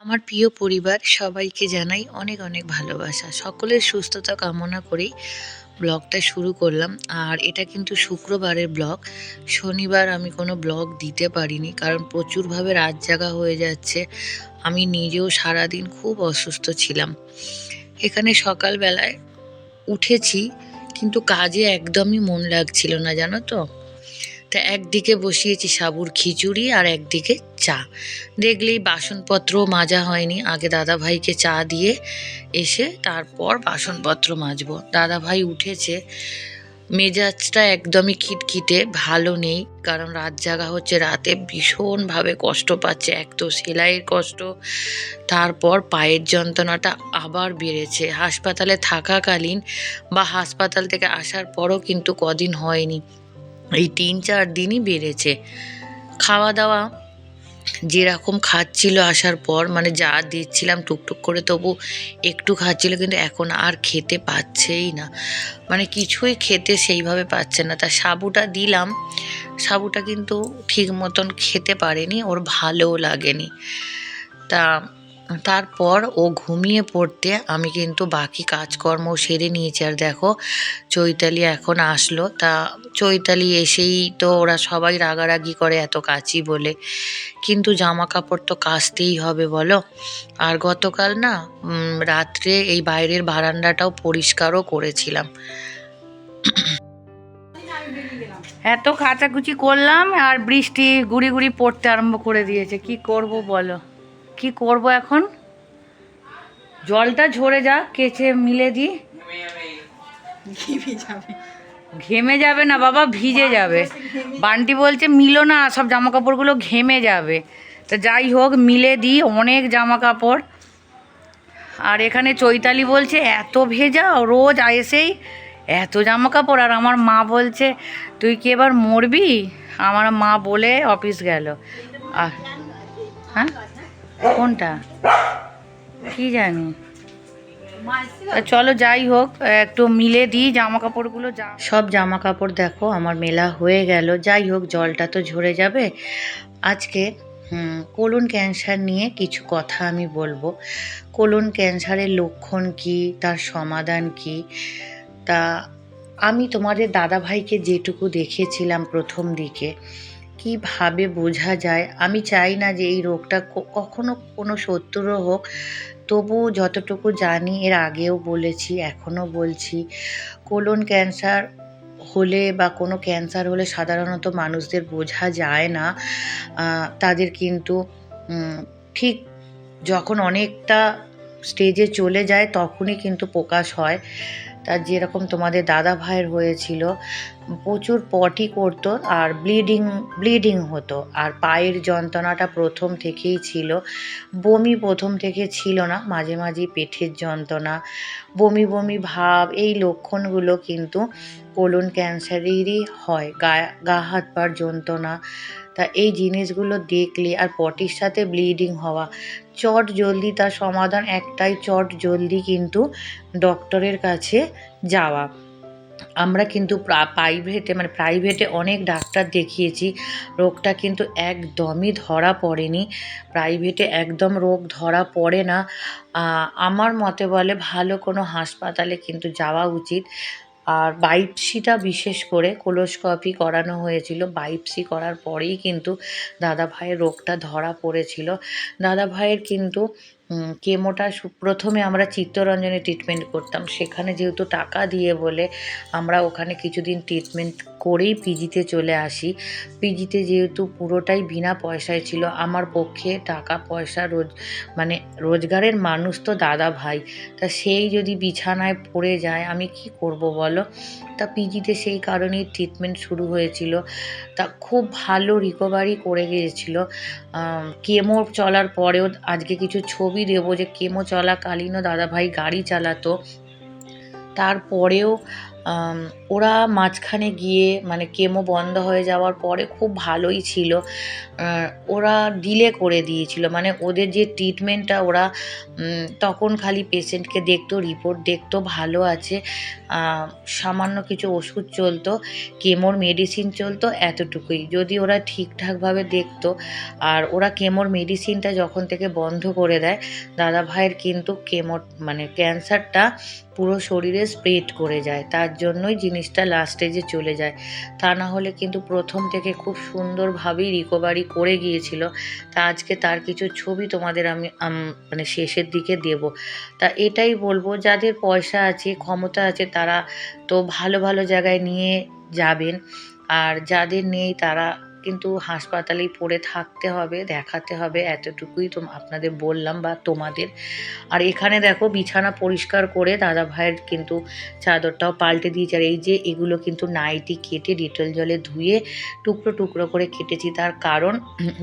আমার প্রিয় পরিবার সবাইকে জানাই অনেক অনেক ভালোবাসা। সকলের সুস্থতা কামনা করেই ব্লগটা শুরু করলাম। আর এটা কিন্তু শুক্রবারের ব্লগ। শনিবার আমি কোনো ব্লগ দিতে পারিনি কারণ প্রচুরভাবে রাত জাগা হয়ে যাচ্ছে। আমি নিজেও সারাদিন খুব অসুস্থ ছিলাম। এখানে সকালবেলায় উঠেছি কিন্তু কাজে একদমই মন লাগছিল না, জানো তো? তা একদিকে বসিয়েছি সাবুর খিচুড়ি আর একদিকে চা। দেখলেই বাসনপত্র মাজা হয়নি। আগে দাদা ভাইকে চা দিয়ে এসে তারপর বাসনপত্র মাজবো। দাদা ভাই উঠেছে। মেজাজটা একদমই খিটখিটে, ভালো নেই। কারণ রাত জাগা হচ্ছে রাতে। ভীষণভাবে কষ্ট পাচ্ছে। এক তো সেলাইয়ের কষ্ট, তারপর পায়ের যন্ত্রণাটা আবার বেড়েছে। হাসপাতালে থাকাকালীন বা হাসপাতাল থেকে আসার পরও কিন্তু কদিন হয়নি। এই তিন চার দিনই বেড়েছে। খাওয়া দাওয়া যেরকম খাচ্ছিল আসার পর মানে যা দিচ্ছিলাম টুকটুক করে তবু একটু খাচ্ছিল, কিন্তু এখন আর খেতে পাচ্ছেই না। মানে কিছুই খেতে সেইভাবে পাচ্ছে না। তা সাবুটা দিলাম। সাবুটা কিন্তু ঠিক মতন খেতে পারেনি, ওর ভালোও লাগেনি। তা তারপর ও ঘুমিয়ে পড়তে আমি কিন্তু বাকি কাজকর্ম সেরে নিয়েছি। আর দেখো, চৈতালি এখন আসলো। তা চৈতালি এসেই তো ওরা সবাই রাগারাগি করে এত কাচি বলে। কিন্তু জামা কাপড় তো কাচতেই হবে বলো। আর গতকাল না রাত্রে এই বাইরের বারান্দাটাও পরিষ্কারও করেছিলাম। এত কাচাকুচি করলাম আর বৃষ্টি গুড়ি গুড়ি পড়তে আরম্ভ করে দিয়েছে। কি করব বলো? কি করব এখন? জলটা ঝরে যা কেচে মিলে দিই। ঘেমে যাবে না বাবা ভিজে যাবে। বান্টি বলছে মিলো না সব জামা কাপড়গুলো ঘেমে যাবে। তো যাই হোক মিলে দিই অনেক জামা কাপড় আর এখানে চৈতালি বলছে এত ভেজা রোজ এসেই এত জামা কাপড় আর আমার মা বলছে তুই কি এবার মরবি? আমার মা বলে অফিস গেল। আর হ্যাঁ? কোনটা? কি জানি? চলো যাই হোক, একটু মিলে দিই জামা কাপড়গুলো যা। সব জামা কাপড় দেখো, আমার মেলা হয়ে গেল। যাই হোক, জলটা তো ঝরে যাবে। আজকে কোলন ক্যান্সার নিয়ে কিছু কথা আমি বলব। কোলন ক্যান্সারের লক্ষণ কি? তার সমাধান কি? তা আমি তোমাদের দাদা ভাইকে যেটুকু দেখেছিলাম প্রথম দিকে, কীভাবে বোঝা যায়? আমি চাই না যে এই রোগটা কখনো কোনো শত্রুরও হোক তবু যতটুকু জানি, এর আগেও বলেছি, এখনও বলছি, কোলন ক্যান্সার হলে বা কোনো ক্যান্সার হলে সাধারণত মানুষদের বোঝা যায় না। তাদের কিন্তু ঠিক যখন অনেকটা স্টেজে চলে যায়, তখনই কিন্তু প্রকাশ হয়। তার যেরকম তোমাদের দাদা ভাইয়ের হয়েছিল, প্রচুর পটি করতো আর ব্লিডিং ব্লিডিং হতো। আর পায়ের যন্ত্রণাটা প্রথম থেকেই ছিল। বমি প্রথম থেকে ছিল না, মাঝে মাঝে পেটের যন্ত্রণা, বমি বমি ভাব, এই লক্ষণগুলো কিন্তু কোলন ক্যান্সারেরই হয়। গা গা, হাত পার যন্ত্রণা তা এই জিনিসগুলো দেখলে আর পটির সাথে ব্লিডিং হওয়া। চট জলদি তার সমাধান, একটাই চট জলদি কিন্তু ডক্টরের কাছে যাওয়া। আমরা কিন্তু প্রাইভেটে মানে প্রাইভেটে অনেক ডাক্তার দেখিয়েছি, রোগটা কিন্তু একদমই ধরা পড়েনি। প্রাইভেটে একদম রোগ ধরা পড়ে না। আমার মতে বলে ভালো কোনো হাসপাতালে কিন্তু যাওয়া উচিত। আর বাইপসিটা বিশেষ করে কোলোস্কপি করানো হয়েছিল। বাইপসি করার পরেই কিন্তু দাদা ভাইয়ের রোগটা ধরা পড়েছিল। দাদা ভাইয়ের কিন্তু কেমোটা প্রথমে আমরা চিত্তরঞ্জনে ট্রিটমেন্ট করতাম। সেখানে যেহেতু টাকা দিয়ে বলে আমরা ওখানে কিছুদিন ট্রিটমেন্ট করেই পিজিতে চলে আসি। পিজিতে যেহেতু পুরোটাই বিনা পয়সায় ছিল, আমার পক্ষে টাকা পয়সা রোজ মানে রোজগারের মানুষ তো দাদা ভাই। তা সেই যদি বিছানায় পড়ে যায়, আমি কি করব বলো? তা পিজিতে সেই কারণেই ট্রিটমেন্ট শুরু হয়েছিল। তা খুব ভালো রিকভারি করে গিয়েছিল। কেমো চলার পরেও আজকে কিছু ছবি দেবো যে কেমো চলাকালীনও দাদাভাই গাড়ি চালাতো। তারপরেও ওরা মাঝখানে গিয়ে মানে কেমো বন্ধ হয়ে যাওয়ার পরে খুব ভালোই ছিল। ওরা ডিলে করে দিয়েছিল। মানে ওদের যে ট্রিটমেন্টটা ওরা তখন খালি পেশেন্টকে দেখতো রিপোর্ট দেখতো, ভালো আছে। সামান্য কিছু ওষুধ চলতো, কেমোর মেডিসিন চলতো, এতটুকুই। যদি ওরা ঠিকঠাকভাবে দেখতো, আর ওরা কেমোর মেডিসিনটা যখন থেকে বন্ধ করে দেয় দাদা ভাইয়ের কিন্তু কেমো মানে ক্যান্সারটা পুরো শরীরে স্প্রেড করে যায়। তার জন্যই জিনিসটা লাস্টে যে চলে যায়, তা না হলে কিন্তু প্রথম থেকে খুব সুন্দরভাবেই রিকভারি করে গিয়েছিল। তা আজকে তার কিছু ছবি তোমাদের আমি মানে শেষের দিকে দেব। তা এটাই বলব, যাদের পয়সা আছে, ক্ষমতা আছে, তারা তো ভালো ভালো জায়গায় নিয়ে যাবেন। আর যাদের নেই তারা কিন্তু হাসপাতালেই পড়ে থাকতে হবে, দেখাতে হবে, এতটুকুই তো আপনাদের বললাম বা তোমাদের। আর এখানে দেখো বিছানা পরিষ্কার করে দাদা ভাইয়ের কিন্তু চাদরটাও পাল্টে দিয়েছে। আর এই যে এগুলো কিন্তু নাইটি কেটে ডিটল জলে ধুয়ে টুকরো টুকরো করে কেটেছি। তার কারণ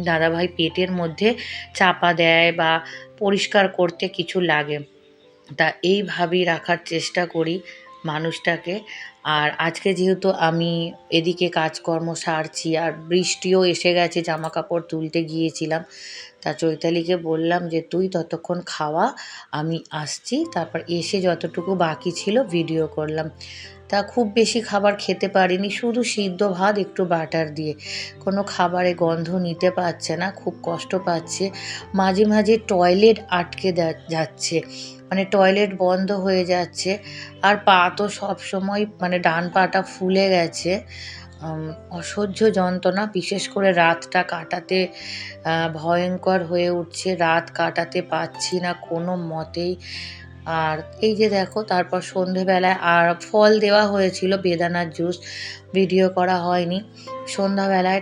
দাদা ভাই পেটের মধ্যে চাপা দেয় বা পরিষ্কার করতে কিছু লাগে। তা এইভাবেই রাখার চেষ্টা করি মানুষটাকে। আর আজকে যেহেতু আমি এদিকে কাজকর্ম সারছি আর বৃষ্টিও এসে গেছে জামা কাপড় তুলতে গিয়েছিলাম, তা চৈতালিকে বললাম যে, তুই ততক্ষণ খাওয়া, আমি আসছি। তারপর এসে যতটুকু বাকি ছিল ভিডিও করলাম। তা খুব বেশি খাবার খেতে পারিনি, শুধু সিদ্ধ ভাত, একটু বাটার দিয়ে। কোনো খাবারে গন্ধ নিতে পারছে না, খুব কষ্ট পাচ্ছে। মাঝে মাঝে টয়লেট আটকে যাচ্ছে। মানে টয়লেট বন্ধ হয়ে যাচ্ছে। আর পা তো সব সময় মানে ডান পাটা ফুলে গেছে। অসহ্য যন্ত্রণা, বিশেষ করে রাতটা কাটাতে ভয়ঙ্কর হয়ে উঠছে। রাত কাটাতে পারছি না কোনো মতেই। আর এই যে দেখো, তারপর সন্ধেবেলায় আর ফল দেওয়া হয়েছিল, বেদানার জুস। ভিডিও করা হয়নি। সন্ধ্যাবেলায়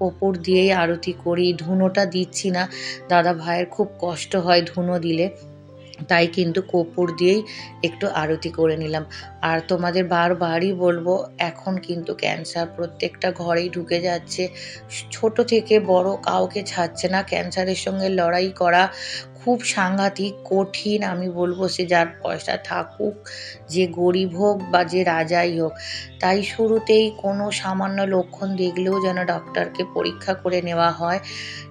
কপুর দিয়েই আরতি করি। ধুনোটা দিচ্ছি না। দাদা ভাইয়ের খুব কষ্ট হয় ধুনো দিলে। তাই কিন্তু কপুর দিয়েই একটু আরতি করে নিলাম। আর তোমাদের বারবারই বলব, এখন কিন্তু ক্যান্সার প্রত্যেকটা ঘরেই ঢুকে যাচ্ছে। ছোট থেকে বড় কাউকে ছাড়ছে না। ক্যান্সারের সঙ্গে লড়াই করা খুব সাংঘাতিক, কঠিন আমি বলব সে যার পয়সা থাকুক, যে গরিব হোক বা যে রাজাই হোক। তাই শুরুতেই কোনো সামান্য লক্ষণ দেখলেও যেন ডক্টরকে পরীক্ষা করে নেওয়া হয়,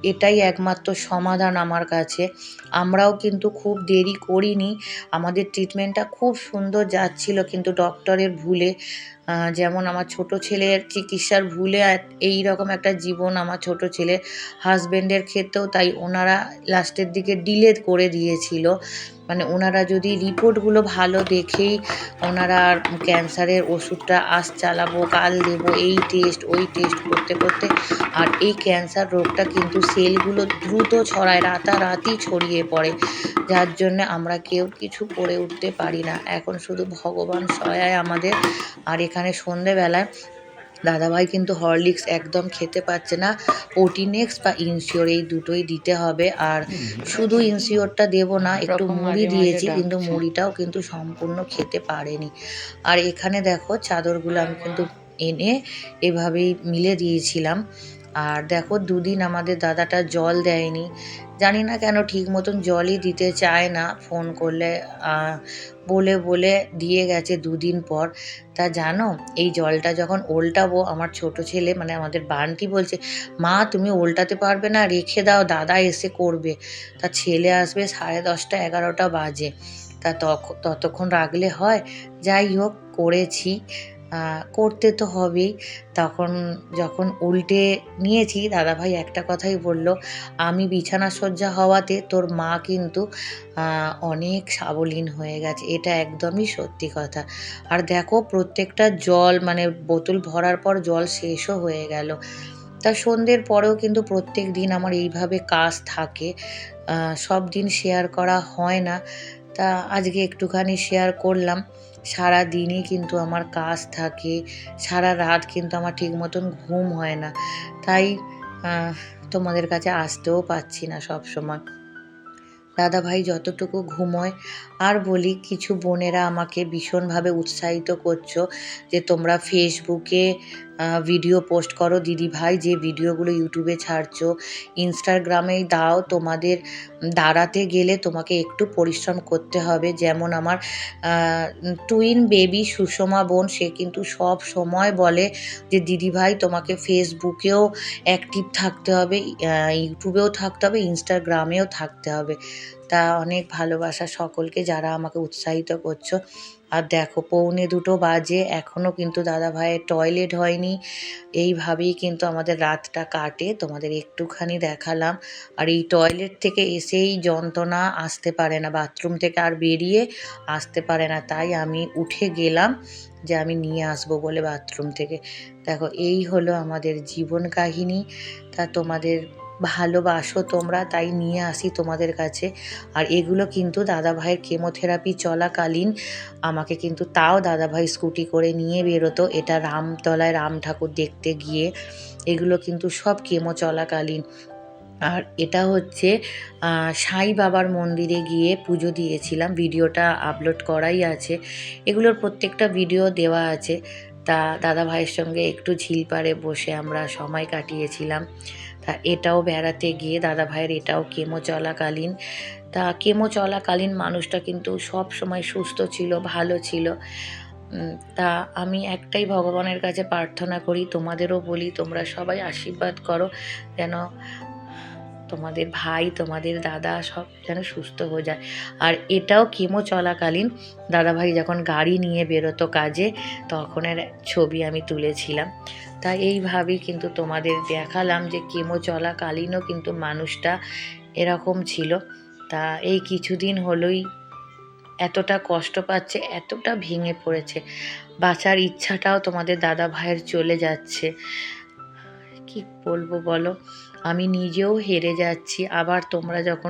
এটাই একমাত্র সমাধান আমার কাছে। আমরাও কিন্তু খুব দেরি করিনি, আমাদের ট্রিটমেন্টটা খুব সুন্দর যাচ্ছিল কিন্তু ডক্টরের ভুলে। যেমন আমার ছোট ছেলের চিকিৎসার ভুলে এই রকম একটা জীবন আমার ছোট ছেলে হাজব্যান্ডের ক্ষেত্রেও তাই ওনারা লাস্টের দিকে ডিলে করে দিয়েছিল। মানে ওনারা যদি রিপোর্টগুলো ভালো দেখেই ওনারা ক্যান্সারের ওষুধটা আজ চালাবো, কাল দেবো, এই টেস্ট ওই টেস্ট করতে করতে, আর এই ক্যান্সার রোগটা কিন্তু সেলগুলো দ্রুত ছড়ায়, রাতারাতি ছড়িয়ে পড়ে। যার জন্য আমরা কেউ কিছু করে উঠতে পারি না। এখন শুধু ভগবান সহায় আমাদের। আর এখানে সন্ধেবেলায় দাদাভাই কিন্তু হরলিক্স একদম খেতে পাচ্ছে না। প্রোটিনেক্স বা ইনসিওর এই দুটোই দিতে হবে। আর শুধু ইনসিওরটা দেব না একটু মুড়ি দিয়েছি কিন্তু মুড়িটাও কিন্তু সম্পূর্ণ খেতে পারেনি। আর এখানে দেখো চাদরগুলো আমি কিন্তু এনে এভাবেই মিলে দিয়েছিলাম। আর দেখো দুদিন আমাদের দাদাটা জল দেয়নি। জানি না কেন ঠিক মতন জলই দিতে চায় না। ফোন করলে বলে বলে দিয়ে গেছে দুদিন পর। তা জানো, এই জলটা যখন ওল্টাবো, আমার ছোট ছেলে মানে আমাদের বান্টি বলছে, মা, তুমি ওল্টাতে পারবে না, রেখে দাও, দাদা এসে করবে। তা ছেলে আসবে সাড়ে দশটা, এগারোটা বাজে। তা ততক্ষণ রাখলে হয়। যাই হোক, করেছি। করতে তো হবেই। তখন যখন উল্টে নিয়েছি, দাদাভাই একটা কথাই বলল, আমি বিছানা সজ্জা হওয়াতে তোর মা কিন্তু অনেক সাবলীন হয়ে গেছে। এটা একদমই সত্যি কথা। আর দেখো, প্রত্যেকটা জল মানে বোতল ভরার পর জল শেষও হয়ে গেল। তা সন্ধ্যের পরেও কিন্তু প্রত্যেক দিন আমার এইভাবে কাজ থাকে। সব দিন শেয়ার করা হয় না। তা আজকে একটুখানি শেয়ার করলাম। সারা দিনই কিন্তু আমার কাজ থাকে, সারা রাত কিন্তু আমার ঠিক মতন ঘুম হয় না। তাই তোমাদের কাছে আসতেও পাচ্ছি না সব সময় দাদা ভাই যতটুকু ঘুমোয় আর বলি, কিছু বোনেরা আমাকে ভীষণভাবে উৎসাহিত করছ যে তোমরা ফেসবুকে ভিডিও পোস্ট করো। দিদি ভাই, যে ভিডিওগুলো ইউটিউবে ছাড়ছো ইনস্টাগ্রামেই দাও, তোমাদের দাঁড়াতে গেলে তোমাকে একটু পরিশ্রম করতে হবে। যেমন আমার টুইন বেবি সুষমা বোন, সে কিন্তু সব সময় বলে যে, দিদি ভাই, তোমাকে ফেসবুকেও অ্যাক্টিভ থাকতে হবে ইউটিউবেও থাকতে হবে ইনস্টাগ্রামেও থাকতে হবে। তা অনেক ভালোবাসা সকলকে যারা আমাকে উৎসাহিত করছ। আর দেখো, পৌনে দুটো বাজে এখনও কিন্তু দাদা ভাইয়ের টয়লেট হয়নি। এইভাবেই কিন্তু আমাদের রাতটা কাটে, তোমাদের একটুখানি দেখালাম। আর এই টয়লেট থেকে এসেই যন্ত্রণা আসতে পারে না বাথরুম থেকে আর বেরিয়ে আসতে পারে না। তাই আমি উঠে গেলাম যে আমি নিয়ে আসব বলে বাথরুম থেকে। দেখো, এই হলো আমাদের জীবন কাহিনী। তা তোমাদের ভালোবাসো তোমরা, তাই নিয়ে আসি তোমাদের কাছে। আর এগুলো কিন্তু দাদা ভাইয়ের কেমোথেরাপি চলাকালীন আমাকে কিন্তু তাও দাদা ভাই স্কুটি করে নিয়ে বেরোতো। এটা রামতলায় রাম ঠাকুর দেখতে গিয়ে এগুলো কিন্তু সব কেমো চলাকালীন। আর এটা হচ্ছে সাই বাবার মন্দিরে গিয়ে পুজো দিয়েছিলাম। ভিডিওটা আপলোড করাই আছে। এগুলোর প্রত্যেকটা ভিডিও দেওয়া আছে। তা দাদা ভাইয়ের সঙ্গে একটু ঝিল পাড়ে বসে আমরা সময় কাটিয়েছিলাম। এটাও বেড়াতে গিয়ে দাদা ভাইয়ের এটাও কেমো চলাকালীন তা কেমো চলাকালীন মানুষটা কিন্তু সব সময় সুস্থ ছিল, ভালো ছিল। তা আমি একটাই ভগবানের কাছে প্রার্থনা করি, তোমাদেরও বলি, তোমরা সবাই আশীর্বাদ করো, যেন তোমাদের ভাই, তোমাদের দাদা সব যেন সুস্থ হয়ে যায়। আর এটাও কেমো চলাকালীন দাদাভাই যখন গাড়ি নিয়ে বেরোতো কাজে, তখনের ছবি আমি তুলেছিলাম। তা এইভাবেই কিন্তু তোমাদের দেখালাম যে কেমো চলাকালীনও কিন্তু মানুষটা এরকম ছিল। তা এই কিছুদিন হলোই এতটা কষ্ট পাচ্ছে, এতটা ভেঙে পড়েছে। বাঁচার ইচ্ছাটাও তোমাদের দাদা ভাইয়ের চলে যাচ্ছে। কি বলব বলো? আমি নিজেও হেরে যাচ্ছি। আবার তোমরা যখন